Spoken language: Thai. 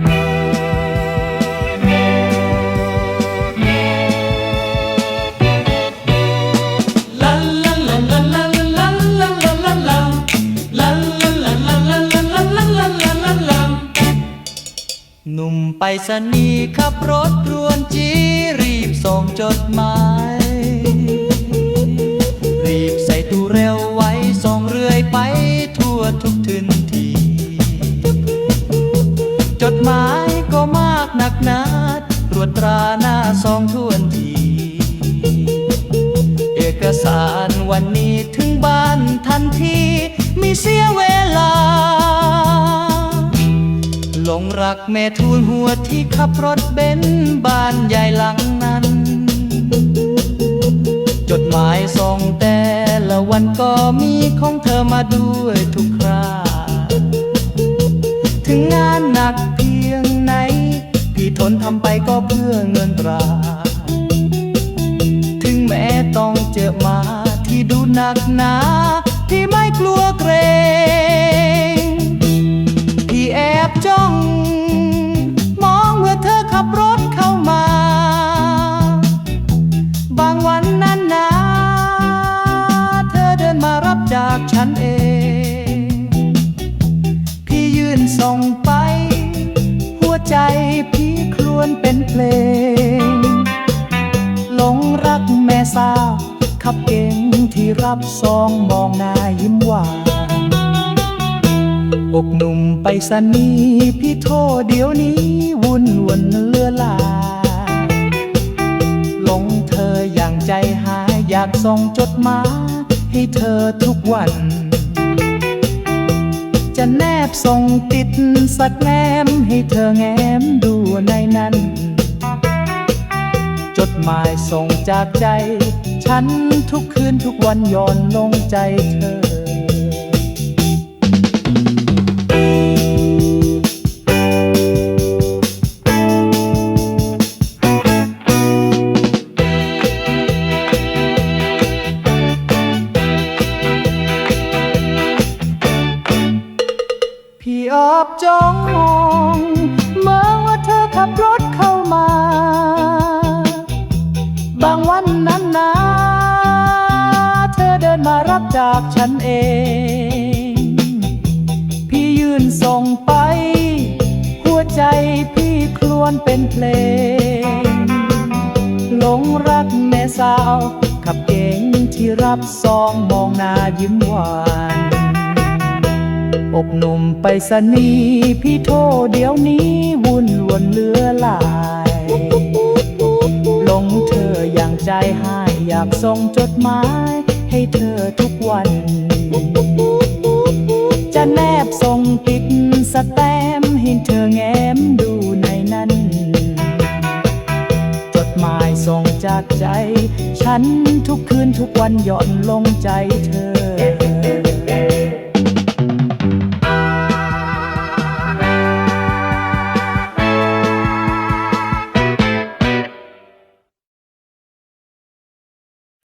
หนุ่มไปสนีย์ขับรถรวนจีรีบส่งจดหมาย องทวนที เอกสารวันนี้ถึงบ้านทันทีไม่เสียเวลา หลงรักแม่ทูลหัวที่ขับรถเบนซ์บ้านใหญ่หลังนั้น จดหมายส่งแต่ละวันก็มีของเธอมาด้วยทุกครา ถึงงานหนัก นทำไปก็เพื่อเงินตรา ถึงแม้ต้องเจอมาที่ดูหนักหนาที่ไม่กลัวเกรงพี่แอบจ้อง มองเมื่อเธอขับรถเข้ามา บางวันนั้นนะเธอเดินมารับจากฉันเอง พี่ยืนส่งไป ใจพี่ครวนเป็นเพลง หลงรักแม่สาวขับเก่งที่รับซองมองหน้ายิ้มหวานอกหนุ่มไปสนีพี่โทษเดี๋ยวนี้วุ่นวนเลือลายหลงเธออย่างใจหายอยากส่งจดหมายให้เธอทุกวัน จะแนบส่งติดสักแนมให้เธอแง้มดูในนั้น จดหมายส่งจากใจ ฉันทุกคืนทุกวันย้อนลงใจเธอ อบจ้องมองเมื่อว่าเธอขับรถเข้ามา บางวันนั้นนะเธอเดินมารับจากฉันเอง พี่ยืนส่งไป หัวใจพี่ครวนเป็นเพลง หลงรักแม่สาว ขับเก่งที่รับซองมองหน้ายิ้มหวาน อกหนุ่มไปสนีพี่โทเดี๋ยวนี้วุ่นวนเลือหลายลงเธออย่างใจหายอยากส่งจดหมาย ให้เธอทุกวัน จะแนบส่งติดสแตมให้เธอแง้มดูในนั้น จดหมายส่งจากใจ ฉันทุกคืนทุกวันหย่อนลงใจเธอ